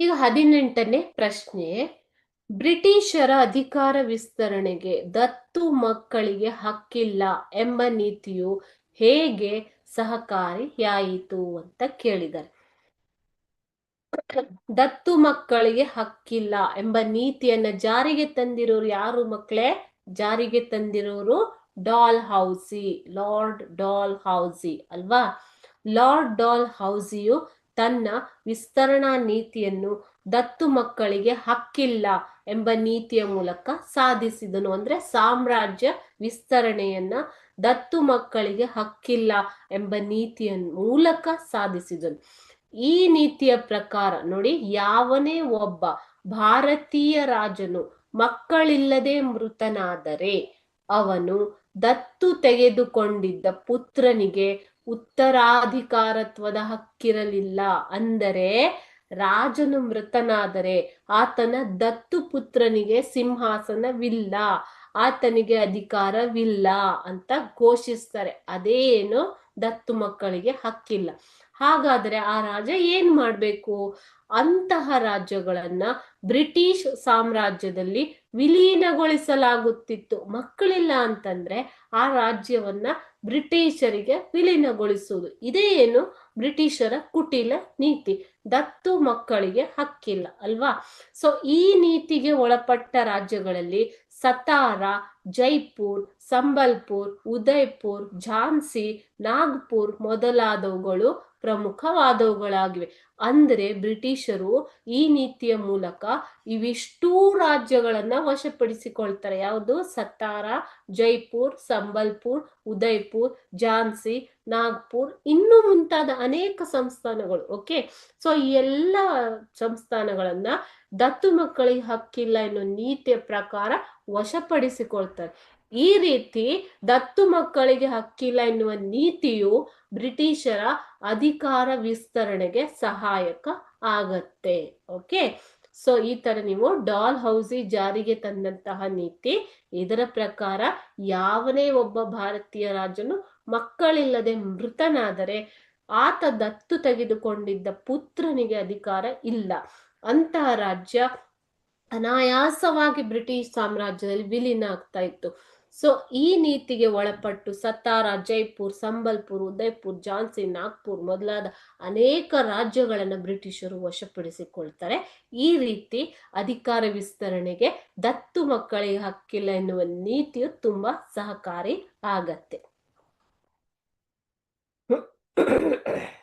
ಈಗ ಹದಿನೆಂಟನೇ ಪ್ರಶ್ನೆ, ಬ್ರಿಟಿಷರ ಅಧಿಕಾರ ವಿಸ್ತರಣೆಗೆ ದತ್ತು ಮಕ್ಕಳಿಗೆ ಹಕ್ಕಿಲ್ಲ ಎಂಬ ನೀತಿಯು ಹೇಗೆ ಸಹಕಾರಿಯಾಯಿತು ಅಂತ ಕೇಳಿದ್ದಾರೆ. ದತ್ತು ಮಕ್ಕಳಿಗೆ ಹಕ್ಕಿಲ್ಲ ಎಂಬ ನೀತಿಯನ್ನ ಜಾರಿಗೆ ತಂದಿರೋರು ಯಾರು ಮಕ್ಕಳೇ ಜಾರಿಗೆ ತಂದಿರೋರು Dalhousie, Lord Dalhousie ಅಲ್ವಾ? ಲಾರ್ಡ್ ಡಾಲ್ ಹೌಸಿಯು ತನ್ನ ವಿಸ್ತರಣಾ ನೀತಿಯನ್ನು ದತ್ತು ಮಕ್ಕಳಿಗೆ ಹಕ್ಕಿಲ್ಲ ಎಂಬ ನೀತಿಯ ಮೂಲಕ ಸಾಧಿಸಿದನು. ಅಂದ್ರೆ ಸಾಮ್ರಾಜ್ಯ ವಿಸ್ತರಣೆಯನ್ನ ದತ್ತು ಮಕ್ಕಳಿಗೆ ಹಕ್ಕಿಲ್ಲ ಎಂಬ ನೀತಿಯ ಮೂಲಕ ಸಾಧಿಸಿದನು. ಈ ನೀತಿಯ ಪ್ರಕಾರ ನೋಡಿ, ಯಾವನೇ ಒಬ್ಬ ಭಾರತೀಯ ರಾಜನು ಮಕ್ಕಳಿಲ್ಲದೆ ಮೃತನಾದರೆ ಅವನು ದತ್ತು ತೆಗೆದುಕೊಂಡಿದ್ದ ಪುತ್ರನಿಗೆ ಉತ್ತರಾಧಿಕಾರತ್ವದ ಹಕ್ಕಿರಲಿಲ್ಲ. ಅಂದರೆ ರಾಜನು ಮೃತನಾದರೆ ಆತನ ದತ್ತು ಪುತ್ರನಿಗೆ ಸಿಂಹಾಸನವಿಲ್ಲ, ಆತನಿಗೆ ಅಧಿಕಾರವಿಲ್ಲ ಅಂತ ಘೋಷಿಸ್ತಾರೆ. ಅದೇನು ದತ್ತು ಮಕ್ಕಳಿಗೆ ಹಕ್ಕಿಲ್ಲ. ಹಾಗಾದ್ರೆ ಆ ರಾಜ ಏನ್ ಮಾಡ್ಬೇಕು? ಅಂತಹ ರಾಜ್ಯಗಳನ್ನ ಬ್ರಿಟಿಷ್ ಸಾಮ್ರಾಜ್ಯದಲ್ಲಿ ವಿಲೀನಗೊಳಿಸಲಾಗುತ್ತಿತ್ತು. ಮಕ್ಕಳಿಲ್ಲ ಅಂತಂದ್ರೆ ಆ ರಾಜ್ಯವನ್ನ ಬ್ರಿಟಿಷರಿಗೆ ವಿಲೀನಗೊಳಿಸುವುದು. ಇದೇ ಏನು? ಬ್ರಿಟಿಷರ ಕುಟಿಲ ನೀತಿ. ದತ್ತು ಮಕ್ಕಳಿಗೆ ಹಕ್ಕಿಲ್ಲ, ಅಲ್ವಾ? ಸೊ ಈ ನೀತಿಗೆ ಒಳಪಟ್ಟ ರಾಜ್ಯಗಳಲ್ಲಿ ಸತಾರ, ಜೈಪುರ್, ಸಂಬಲ್ಪುರ್, ಉದಯ್ಪುರ್, ಝಾನ್ಸಿ, ನಾಗ್ಪುರ್ ಮೊದಲಾದವುಗಳು ಪ್ರಮುಖವಾದವುಗಳಾಗಿವೆ. ಅಂದರೆ ಬ್ರಿಟಿಷರು ಈ ನೀತಿಯ ಮೂಲಕ ಇವಿಷ್ಟೂ ರಾಜ್ಯಗಳನ್ನ ವಶಪಡಿಸಿಕೊಳ್ತಾರೆ. ಯಾವುದು? ಸತ್ತಾರ, ಜೈಪುರ್, ಸಂಬಲ್ಪುರ್, ಉದಯ್ಪುರ್, ಝಾನ್ಸಿ, ನಾಗ್ಪುರ್ ಇನ್ನು ಮುಂತಾದ ಅನೇಕ ಸಂಸ್ಥಾನಗಳು. ಓಕೆ? ಸೊ, ಈ ಎಲ್ಲ ಸಂಸ್ಥಾನಗಳನ್ನ ದತ್ತು ಮಕ್ಕಳಿಗೆ ಹಕ್ಕಿಲ್ಲ ಎನ್ನುವ ನೀತಿಯ ಪ್ರಕಾರ ವಶಪಡಿಸಿಕೊಳ್ತಾರೆ. ಈ ರೀತಿ ದತ್ತು ಮಕ್ಕಳಿಗೆ ಹಕ್ಕಿಲ್ಲ ಎನ್ನುವ ನೀತಿಯು ಬ್ರಿಟಿಷರ ಅಧಿಕಾರ ವಿಸ್ತರಣೆಗೆ ಸಹಾಯಕ ಆಗತ್ತೆ. ಓಕೆ ಸೊ ಈ ತರ ನೀವು ಡಾಲ್ ಹೌಸಿ ಜಾರಿಗೆ ತಂದಂತಹ ನೀತಿ, ಇದರ ಪ್ರಕಾರ ಯಾವನೇ ಒಬ್ಬ ಭಾರತೀಯ ರಾಜನು ಮಕ್ಕಳಿಲ್ಲದೆ ಮೃತನಾದರೆ ಆತ ದತ್ತು ತೆಗೆದುಕೊಂಡಿದ್ದ ಪುತ್ರನಿಗೆ ಅಧಿಕಾರ ಇಲ್ಲ. ಅಂತಹ ರಾಜ್ಯ ಅನಾಯಾಸವಾಗಿ ಬ್ರಿಟಿಷ್ ಸಾಮ್ರಾಜ್ಯದಲ್ಲಿ ವಿಲೀನ ಆಗ್ತಾ ಇತ್ತು. ಸೊ ಈ ನೀತಿಗೆ ಒಳಪಟ್ಟು ಸತಾರ ಜೈಪುರ್, ಸಂಬಲ್ಪುರ್, ಉದಯ್ಪುರ್ ಝಾನ್ಸಿ ನಾಗ್ಪುರ್ ಮೊದಲಾದ ಅನೇಕ ರಾಜ್ಯಗಳನ್ನು ಬ್ರಿಟಿಷರು ವಶಪಡಿಸಿಕೊಳ್ತಾರೆ. ಈ ರೀತಿ ಅಧಿಕಾರ ವಿಸ್ತರಣೆಗೆ ದತ್ತು ಮಕ್ಕಳಿಗೆ ಹಕ್ಕಿಲ್ಲ ಎನ್ನುವ ನೀತಿಯು ತುಂಬಾ ಸಹಕಾರಿ ಆಗತ್ತೆ.